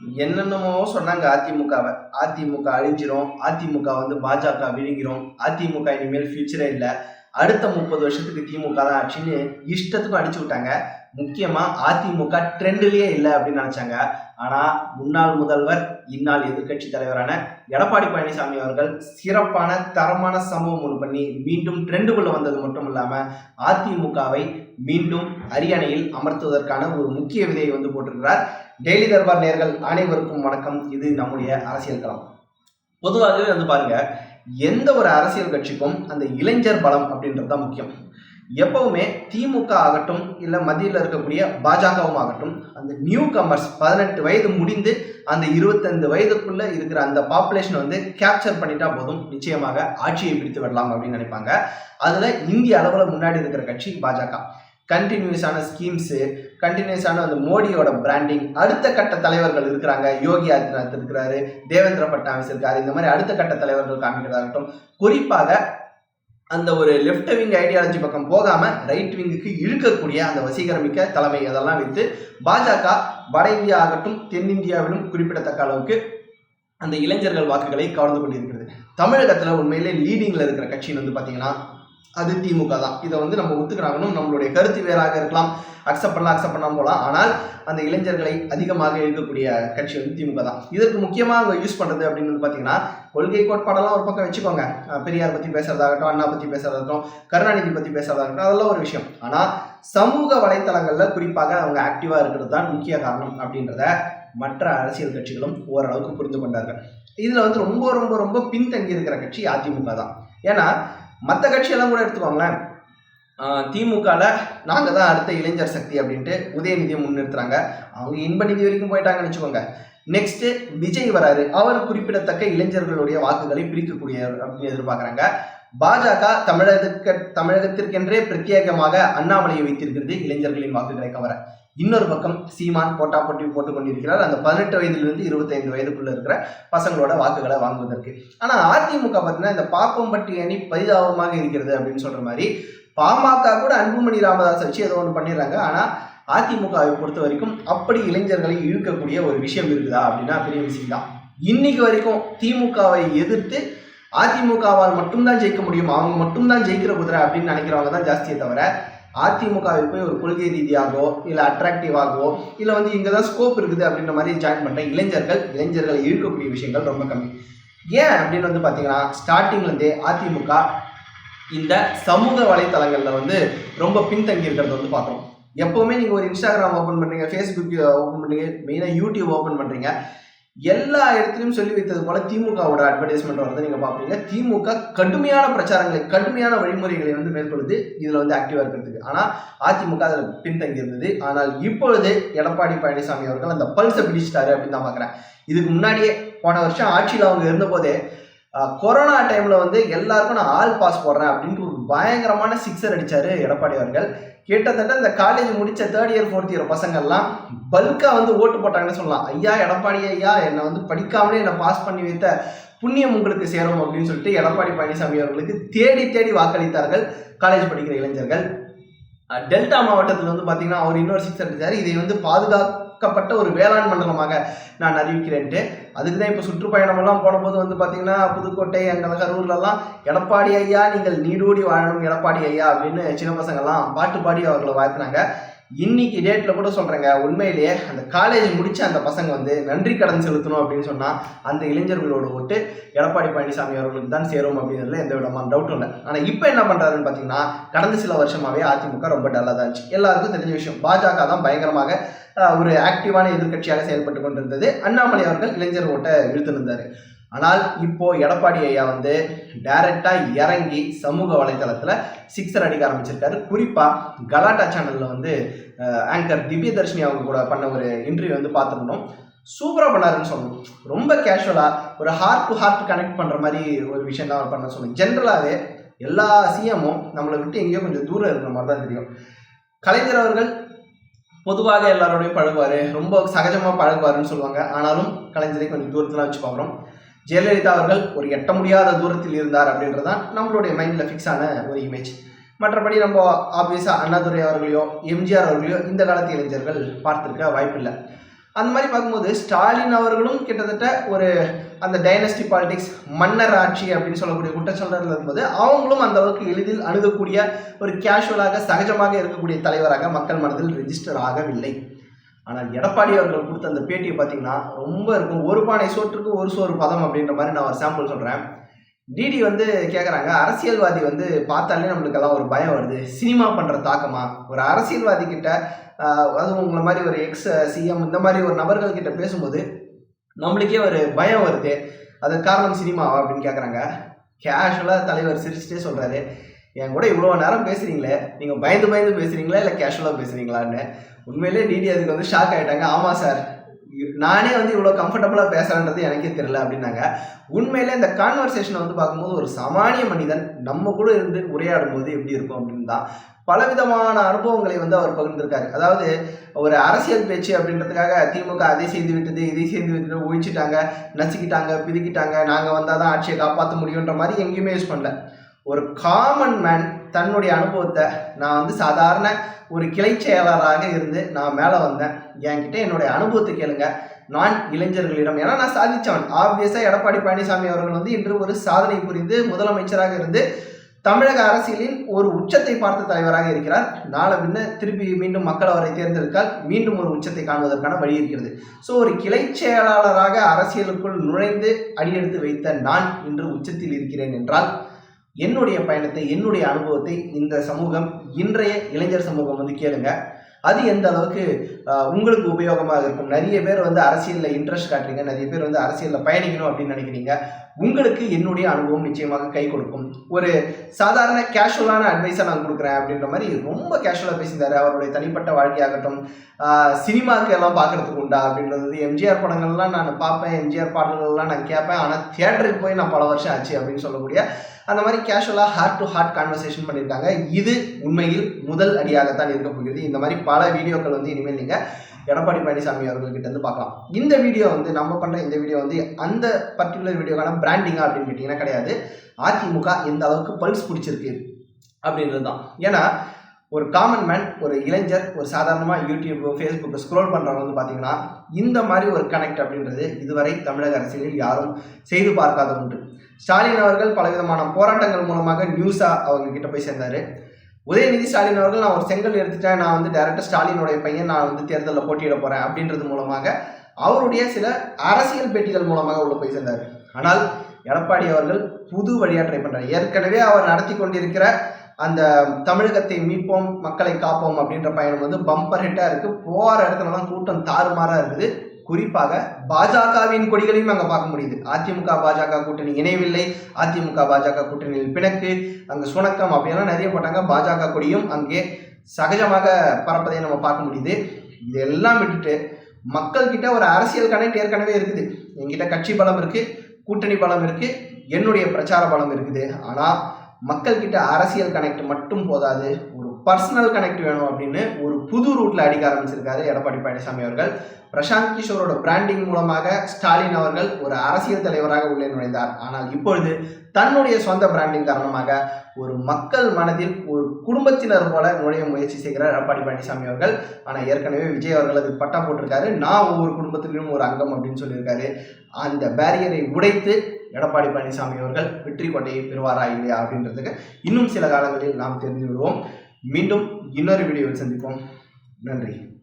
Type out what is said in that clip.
என்னென்னமோ சொன்னாங்க அதிமுகவை. அதிமுக அழிஞ்சிரும் அதிமுக வந்து பாஜக விழுங்கிரும் அதிமுக இனிமேல் ஃபியூச்சரே இல்லை. அடுத்த முப்பது வருஷத்துக்கு திமுக தான் ஆச்சுன்னு இஷ்டத்துக்கும் அடிச்சு விட்டாங்க. முக்கியமா அதிமுக ட்ரெண்ட்லயே இல்லை அப்படின்னு நினைச்சாங்க. ஆனா முன்னாள் முதல்வர் இந்நாள் எதிர்க்கட்சி தலைவரான எடப்பாடி பழனிசாமி அவர்கள் சிறப்பான தரமான சம்பவம் ஒன்று பண்ணி மீண்டும் ட்ரெண்டுக்குள்ள வந்தது மட்டும் இல்லாம அதிமுகவை மீண்டும் அரியணையில் அமர்த்துவதற்கான ஒரு முக்கிய விதையை வந்து போட்டிருக்கிறார். டெய்லி தர்பார் நேர்கள் அனைவருக்கும் வணக்கம். இது நம்முடைய அரசியல் களம். பொதுவாகவே வந்து பாருங்க எந்த ஒரு அரசியல் கட்சிக்கும் அந்த இளைஞர் பலம் அப்படின்றது தான் முக்கியம். எப்பவுமே திமுக ஆகட்டும் இல்லை மத்தியில் இருக்கக்கூடிய பாஜகவும் ஆகட்டும் அந்த நியூ கமர்ஸ் பதினெட்டு வயது முடிந்து அந்த இருபத்தைந்து வயதுக்குள்ள இருக்கிற அந்த பாப்புலேஷன் வந்து கேப்சர் பண்ணிட்டா போதும். நிச்சயமாக ஆட்சியை பிடித்து விடலாம் அப்படின்னு நினைப்பாங்க. அதுல இந்திய அளவில் முன்னாடி இருக்கிற கட்சி பாஜக. கண்டினியூஸான ஸ்கீம்ஸு கண்டினியூஸான அந்த மோடியோட பிராண்டிங் அடுத்த கட்ட தலைவர்கள் இருக்கிறாங்க. யோகி ஆதித்யநாத் இருக்கிறாரு தேவேந்திர பட்னாவிஸ் இருக்காரு. இந்த மாதிரி அடுத்த கட்ட தலைவர்கள் காமிக்கிறதாகட்டும். குறிப்பாக அந்த ஒரு லெஃப்ட் விங் ஐடியாலஜி பக்கம் போகாம ரைட் விங்குக்கு இழுக்கக்கூடிய அந்த வசீகரமிக்க தலைமை அதெல்லாம் வைத்து பாஜக வட இந்தியா ஆகட்டும் தென்னிந்தியாவிலும் குறிப்பிடத்தக்க அளவுக்கு அந்த இளைஞர்கள் வாக்குகளை கவர்ந்து கொண்டிருக்கிறது. தமிழகத்துல உண்மையிலே லீடிங்ல இருக்கிற கட்சின்னு வந்து பாத்தீங்கன்னா அது திமுக தான். இதை வந்து நம்ம ஒத்துக்கிறாங்கன்னு நம்மளுடைய கருத்து வேறாக இருக்கலாம். அக்செப்ட் பண்ணலாம் அக்செப்ட் பண்ணாம போகலாம். ஆனால் அந்த இளைஞர்களை அதிகமாக இருக்கக்கூடிய கட்சி வந்து திமுக தான். இதற்கு முக்கியமாக அவங்க யூஸ் பண்ணுறது அப்படின்னு வந்து பார்த்தீங்கன்னா கொள்கை கோட்பாடெல்லாம் ஒரு பக்கம் வச்சுக்கோங்க. பெரியார் பற்றி பேசுறதாகட்டும் அண்ணா பற்றி பேசுறதாகட்டும் கருணாநிதி பற்றி பேசுறதாகட்டும் அதெல்லாம் ஒரு விஷயம். ஆனால் சமூக வலைத்தளங்களில் குறிப்பாக அவங்க ஆக்டிவாக இருக்கிறது தான் முக்கிய காரணம் அப்படின்றத மற்ற அரசியல் கட்சிகளும் ஓரளவுக்கு புரிந்து கொண்டார்கள். இதில் வந்து ரொம்ப ரொம்ப ரொம்ப பின்தங்கி இருக்கிற கட்சி அதிமுக தான். ஏன்னா மற்ற கட்சியெல்லாம் கூட எடுத்துக்கோங்களேன். திமுகவில் நாங்கள் தான் அடுத்த இளைஞர் சக்தி அப்படின்ட்டு உதயநிதியை முன்னிறுத்துறாங்க. அவங்க இன்ப நிதி வரைக்கும் போயிட்டாங்கன்னு வச்சுக்கோங்க. நெக்ஸ்ட் விஜய் வராரு. அவர் குறிப்பிடத்தக்க இளைஞர்களுடைய வாக்குகளை பிரிக்கக்கூடிய அப்படின்னு எதிர்பார்க்குறாங்க. பாஜக தமிழகத்துக்கு தமிழகத்திற்கென்றே பிரத்யேகமாக அண்ணாமலையை வைத்திருக்கிறது இளைஞர்களின் வாக்குகளை கவர இன்னொரு பக்கம் சீமான் போட்டா போட்டி போட்டுக் கொண்டிருக்கிறார். அந்த பதினெட்டு வயதிலிருந்து இருபத்தைந்து வயதுக்குள்ள இருக்கிற பசங்களோட வாக்குகளை வாங்குவதற்கு. ஆனா அதிமுக பார்த்தீங்கன்னா இந்த பாப்பம்பட்டி அணி பரிதாபமாக இருக்கிறது அப்படின்னு சொல்ற மாதிரி பாமக கூட அன்புமணி ராமதாஸ் வச்சு ஏதோ ஒன்று பண்ணிடுறாங்க. ஆனா அதிமுகவை பொறுத்த வரைக்கும் அப்படி இளைஞர்களை இழுக்கக்கூடிய ஒரு விஷயம் இருக்குதா அப்படின்னா பெரிய விஷயம் தான் இன்னைக்கு வரைக்கும் திமுகவை எதிர்த்து அதிமுகவால் மட்டும்தான் ஜெயிக்க முடியும் அவங்க மட்டும்தான் ஜெயிக்கிற குதிரை அப்படின்னு நினைக்கிறவங்க தான் ஜாஸ்தியை தவிர அதிமுகவில் போய் ஒரு கொள்கை ரீதியாகவோ இல்லை அட்ராக்டிவாகவோ இல்லை வந்து இங்கே தான் ஸ்கோப் இருக்குது அப்படின்ற மாதிரி ஜாயின் பண்ணுற இளைஞர்கள் இளைஞர்களை இழுக்கக்கூடிய விஷயங்கள் ரொம்ப கம்மி. ஏன் அப்படின்னு வந்து பார்த்தீங்கன்னா ஸ்டார்டிங்லேருந்தே அதிமுக இந்த சமூக வலைத்தளங்களில் வந்து ரொம்ப பின்தங்கி இருக்கிறத வந்து பார்க்குறோம் எப்போவுமே நீங்கள் ஒரு இன்ஸ்டாகிராம் ஓப்பன் பண்ணுறீங்க ஃபேஸ்புக் ஓப்பன் பண்ணுறீங்க மெயினாக யூடியூப் ஓப்பன் பண்ணுறீங்க எல்லா இடத்துலையும் சொல்லி வைத்தது போல திமுகவோட அட்வர்டைஸ்மெண்ட் வரதை நீங்கள் பாப்பீங்க திமுக கடுமையான பிரச்சாரங்களை கடுமையான வழிமுறைகளை வந்து மேற்கொள்ளுது. இதில் வந்து ஆக்டிவாக இருக்கிறதுக்கு. ஆனால் அதிமுக அதில் பின்தங்கி இருந்தது. ஆனால் இப்பொழுது எடப்பாடி பழனிசாமி அவர்கள் அந்த பல்ஸை பிடிச்சிட்டாரு அப்படின்னு தான் பார்க்குறேன். இதுக்கு முன்னாடியே போன வருஷம் ஆட்சியில் அவங்க இருந்தபோதே கொரோனா டைமில் வந்து எல்லாருக்கும் நான் ஆல் பாஸ் போடுறேன் அப்படின்ட்டு ஒரு பயங்கரமான சிக்ஸர் அடிச்சாரு எடப்பாடி அவர்கள். கிட்டத்தட்ட இந்த காலேஜ் முடிச்ச தேர்ட் இயர் ஃபோர்த் இயர் பசங்கள்லாம் பல்கா வந்து ஓட்டு போட்டாங்கன்னு சொல்லலாம். ஐயா எடப்பாடி ஐயா என்னை வந்து படிக்காமலே என்னை பாஸ் பண்ணி வைத்த புண்ணியம் உங்களுக்கு சேரும் அப்படின்னு சொல்லிட்டு எடப்பாடி பழனிசாமி அவர்களுக்கு தேடி தேடி வாக்களித்தார்கள் காலேஜ் படிக்கிற இளைஞர்கள். டெல்டா மாவட்டத்தில் வந்து பார்த்தீங்கன்னா அவர் இன்னொரு சிக்ஸ் அடிச்சார். இதை வந்து பாதுகாக்கப்பட்ட ஒரு வேளாண் மண்டலமாக நான் அறிவிக்கிறேன்ட்டு. அதுக்கு தான் இப்போ சுற்றுப்பயணமெல்லாம் போனபோது வந்து பார்த்தீங்கன்னா புதுக்கோட்டை அங்கே கரூர்லலாம் எடப்பாடி ஐயா நீங்கள் நீடூடி வாழணும் எடப்பாடி ஐயா அப்படின்னு சின்ன பசங்கள்லாம் பாட்டு பாடி அவர்களை வாழ்த்துனாங்க. இன்னைக்கு டேட்ல கூட சொல்றேங்க. உண்மையிலேயே அந்த காலேஜ் முடிச்ச அந்த பசங்க வந்து நன்றி கடன் செலுத்தணும் அப்படின்னு சொன்னா அந்த இளைஞர்களோட ஓட்டு எடப்பாடி பழனிசாமி அவர்களுக்கு தான் சேரும் அப்படிங்கிறதுல எந்த விதமான டவுட்டும் இல்லை. ஆனா இப்போ என்ன பண்றாருன்னு பாத்தீங்கன்னா கடந்த சில வருஷமாவே அதிமுக ரொம்ப டல்லா தான் இருந்துச்சு. எல்லாருக்கும் தெரிஞ்ச விஷயம் பாஜக தான் பயங்கரமாக ஒரு ஆக்டிவான எதிர்கட்சியாக செயல்பட்டு கொண்டிருந்தது. அண்ணாமலை அவர்கள் இளைஞர் ஓட்டை இழுத்துருந்தாரு ஆனால் இப்போ எடப்பாடி ஐயா வந்து டைரக்டா இறங்கி சமூக வலைதளத்துல சிக்ஸர் அடிக்க ஆரம்பிச்சிருக்காரு. குறிப்பா கலாட்டா சேனல்ல வந்து ஆங்கர் திவ்ய தர்ஷினி அவங்க கூட பண்ண ஒரு இன்டர்வியூ வந்து பார்த்துருந்தோம். சூப்பராக பண்ணாருன்னு சொல்லணும். ரொம்ப கேஷுவலாக ஒரு ஹார்ட் டு ஹார்ட் கனெக்ட் பண்ணுற மாதிரி ஒரு விஷயம் தான் அவர் பண்ண சொல்லணும் ஜென்ரலாகவே எல்லா சிஎம்மும் நம்மளை விட்டு எங்கேயோ கொஞ்சம் தூரம் இருக்கிற மாதிரி தான் தெரியும். கலைஞர் அவர்கள் பொதுவாக எல்லாரோடையும் பழகுவார். ரொம்ப சகஜமாக பழகுவாருன்னு சொல்லுவாங்க. ஆனாலும் கலைஞரை கொஞ்சம் தூரத்தில் வச்சு பார்க்குறோம். ஜெயலலிதா அவர்கள் ஒரு எட்ட முடியாத தூரத்தில் இருந்தார் அப்படின்றது தான் நம்மளுடைய மைண்டில் ஃபிக்ஸ் ஆன ஒரு இமேஜ் மற்றபடி நம்ம ஆப்வியஸாக அண்ணாதுரை அவர்களையோ எம்ஜிஆர் அவர்களையோ இந்த காலத்து இளைஞர்கள் பார்த்துருக்க வாய்ப்பில்லை. அந்த மாதிரி பார்க்கும்போது ஸ்டாலின் அவர்களும் கிட்டத்தட்ட ஒரு அந்த டைனஸ்டி பாலிடிக்ஸ் மன்னர் ஆட்சி அப்படின்னு சொல்லக்கூடிய குற்றச்சாட்டுகள் இருக்கும்போது அவங்களும் அந்த அளவுக்கு எளிதில் அணுகக்கூடிய ஒரு கேஷுவலாக சகஜமாக இருக்கக்கூடிய தலைவராக மக்கள் மனதில் ரெஜிஸ்டர் ஆகவில்லை. ஆனால் எடப்பாடி அவர்கள் கொடுத்த அந்த பேட்டியை பார்த்தீங்கன்னா ரொம்ப இருக்கும். ஒரு பானை சோற்றுக்கு ஒரு சோறு பதம் அப்படின்ற மாதிரி நான் ஒரு சாம்பிள் சொல்கிறேன் டிடி வந்து கேட்குறாங்க அரசியல்வாதி வந்து பார்த்தாலே நம்மளுக்கு எல்லாம் ஒரு பயம் வருது. சினிமா பண்ணுற தாக்கமா? ஒரு அரசியல்வாதி கிட்ட அதுவும் உங்களை மாதிரி ஒரு எக்ஸ் சிஎம் இந்த மாதிரி ஒரு நபர்கள் கிட்ட பேசும்போது நம்மளுக்கே ஒரு பயம் வருது. அதுக்கு காரணம் சினிமாவா? அப்படின்னு கேட்குறாங்க கேஷுவலாக தலைவர் சிரிச்சுட்டே சொல்கிறாரு என் கூட இவ்வளோ நேரம் பேசுகிறீங்களே நீங்கள் பயந்து பயந்து பேசுகிறீங்களா இல்லை கேஷுவலாக பேசுறீங்களான்னு? உண்மையிலே டிடி அதுக்கு வந்து ஷாக் ஆகிட்டாங்க ஆமாம் சார் நானே வந்து இவ்வளோ கம்ஃபர்டபுளாக பேசுகிறேன்றது எனக்கே தெரியல அப்படின்னாங்க. உண்மையிலே இந்த கான்வர்சேஷனை வந்து பார்க்கும்போது ஒரு சாமானிய மனிதன் நம்ம கூட இருந்து உரையாடும் போது எப்படி இருக்கும் அப்படின்னு தான் பலவிதமான அனுபவங்களை வந்து அவர் பகிர்ந்திருக்காரு. அதாவது ஒரு அரசியல் பேச்சு அப்படின்றதுக்காக திமுக அதை செய்து விட்டது இதை செய்து விட்டது ஒழிச்சிட்டாங்க நசுக்கிட்டாங்க பிதுக்கிட்டாங்க நாங்கள் வந்தால் தான் ஆட்சியை காப்பாற்ற முடியுன்ற மாதிரி எங்கேயுமே யூஸ் பண்ணல. ஒரு காமன் மேன் தன்னுடைய அனுபவத்தை நான் வந்து சாதாரண ஒரு கிளை செயலாளராக இருந்து நான் மேலே வந்தேன். என்கிட்ட என்னுடைய அனுபவத்தை கேளுங்க. நான் இளைஞர்களிடம் ஏன்னா நான் சாதித்தவன் ஆப்வியஸாக எடப்பாடி பழனிசாமி அவர்கள் வந்து இன்று ஒரு சாதனை புரிந்து முதலமைச்சராக இருந்து தமிழக அரசியலின் ஒரு உச்சத்தை பார்த்த தலைவராக இருக்கிறார். நாளை பின்ன திருப்பி மீண்டும் மக்கள் அவரை தேர்ந்தெடுத்தால் மீண்டும் ஒரு உச்சத்தை காண்பதற்கான வழி இருக்கிறது. ஸோ ஒரு கிளை செயலாளராக அரசியலுக்குள் நுழைந்து அடியெடுத்து வைத்த நான் இன்று உச்சத்தில் இருக்கிறேன் என்றால் என்னுடைய பயணத்தை என்னுடைய அனுபவத்தை இந்த சமூகம் இன்றைய இளைஞர் சமூகம் வந்து கேளுங்க. அது எந்த அளவுக்கு உங்களுக்கு உபயோகமாக இருக்கும்? நிறைய பேர் வந்து அரசியலில் இன்ட்ரெஸ்ட் காட்டுறீங்க. நிறைய பேர் வந்து அரசியலில் பயணிக்கணும் அப்படின்னு நினைக்கிறீங்க. உங்களுக்கு என்னுடைய அனுபவம் நிச்சயமாக கை கொடுக்கும். ஒரு சாதாரண கேஷுவலான அட்வைஸை நான் கொடுக்குறேன் அப்படின்ற மாதிரி ரொம்ப கேஷுவலாக பேசியிருந்தாரு. அவருடைய தனிப்பட்ட வாழ்க்கையாகட்டும் ஆஹ், சினிமாக்கு எல்லாம் பார்க்கறதுக்கு உண்டா அப்படின்றது எம்ஜிஆர் படங்கள்லாம் நான் பார்ப்பேன் எம்ஜிஆர் பாடல்கள்லாம் நான் கேட்பேன். ஆனால் தியேட்டருக்கு போய் நான் பல வருஷம் ஆச்சு அப்படின்னு சொல்லக்கூடிய அந்த மாதிரி கேஷுவலாக ஹார்ட் டு ஹார்ட் கான்வர்சேஷன் பண்ணியிருக்காங்க இது உண்மையில் முதல் அடியாகத்தான் இருக்க போகிறது. இந்த மாதிரி பல வீடியோக்கள் வந்து இனிமேல் நீங்கள் எடப்பாடி பழனிசாமி அவர்கள்கிட்ட இருந்து பார்க்கலாம். இந்த வீடியோ வந்து நம்ம பண்ணுற இந்த வீடியோ வந்து அந்த பர்டிகுலர் வீடியோக்கான பிராண்டிங்கா அப்படின்னு கேட்டிங்கன்னா கிடையாது. அதிமுக எந்த அளவுக்கு பல்ஸ் பிடிச்சிருக்கு அப்படின்றது தான் ஏன்னா ஒரு காமன் மேன் ஒரு இளைஞர் ஒரு சாதாரணமாக யூடியூப் ஃபேஸ்புக்கு ஸ்க்ரோல் பண்ணுறவங்க வந்து பார்த்தீங்கன்னா இந்த மாதிரி ஒரு கனெக்ட் அப்படின்றது இதுவரை தமிழக அரசியலில் யாரும் செய்து பார்க்காத ஒன்று. ஸ்டாலின் அவர்கள் பலவிதமான போராட்டங்கள் மூலமாக நியூஸாக அவங்க கிட்ட போய் சேர்ந்தார். உதயநிதி ஸ்டாலின் அவர்கள் நான் ஒரு செங்கல் எடுத்துட்டேன். நான் வந்து டேரக்டாக ஸ்டாலினுடைய பையன். நான் வந்து தேர்தலில் போட்டியிட போகிறேன் அப்படின்றது மூலமாக அவருடைய சில அரசியல் பேட்டிகள் மூலமாக உள்ள போய் சேர்ந்தார். ஆனால் எடப்பாடி அவர்கள் புது வழியாக ட்ரை பண்ணுறார் ஏற்கனவே அவர் நடத்தி கொண்டிருக்கிற அந்த தமிழகத்தை மீட்போம் மக்களை காப்போம் அப்படின்ற பயணம் வந்து பம்பர் ஹிட்டா இருக்கு. போற இடத்துலலாம் கூட்டம் தாறுமாறா இருக்குது. குறிப்பாக பாஜகவின் கொடிகளையும் அங்க பார்க்க முடியுது. அதிமுக பாஜக கூட்டணி இணையவில்லை. அதிமுக பாஜக கூட்டணியில் பிணக்கு அங்க சுணக்கம் அப்படியெல்லாம் நிறைய போட்டாங்க. பாஜக கொடியும் அங்கே சகஜமாக பறப்பதை நம்ம பார்க்க முடியுது. இதெல்லாம் விட்டுட்டு மக்கள்கிட்ட ஒரு அரசியல் கனெக்ட் ஏற்கனவே இருக்குது. என்கிட்ட கட்சி பலம் இருக்கு கூட்டணி பலம் இருக்கு என்னுடைய பிரச்சார பலம் இருக்குது. ஆனால் மக்கள்கிட்ட அரசியல் கனெக்ட் மட்டும் போதாது ஒரு பர்சனல் கனெக்ட் வேணும் அப்படின்னு ஒரு புது ரூட்ல அடிக்க ஆரம்பிச்சிருக்காரு எடப்பாடி பழனிசாமி அவர்கள். பிரசாந்த் கிஷோரோட பிராண்டிங் மூலமாக ஸ்டாலின் அவர்கள் ஒரு அரசியல் தலைவராக உள்ளே நுழைந்தார். ஆனால் இப்பொழுது தன்னுடைய சொந்த பிராண்டிங் காரணமாக ஒரு மக்கள் மனதில் ஒரு குடும்பத்தினர் போல நுழைய முயற்சி செய்கிறார் எடப்பாடி பழனிசாமி அவர்கள். ஆனால் ஏற்கனவே விஜய் அவர்கள் அதுக்கு பட்டா போட்டிருக்காரு. நான் ஒவ்வொரு குடும்பத்திலும் ஒரு அங்கம் அப்படின்னு சொல்லியிருக்காரு. அந்த பேரியரை உடைத்து எடப்பாடி பழனிசாமி அவர்கள் வெற்றி கொண்டையை பெறுவாரா இல்லையா அப்படின்றதுக்கு இன்னும் சில காலங்களில் நாம் தெரிந்து விடுவோம். மீண்டும் இன்னொரு வீடியோவில் சந்திப்போம். நன்றி.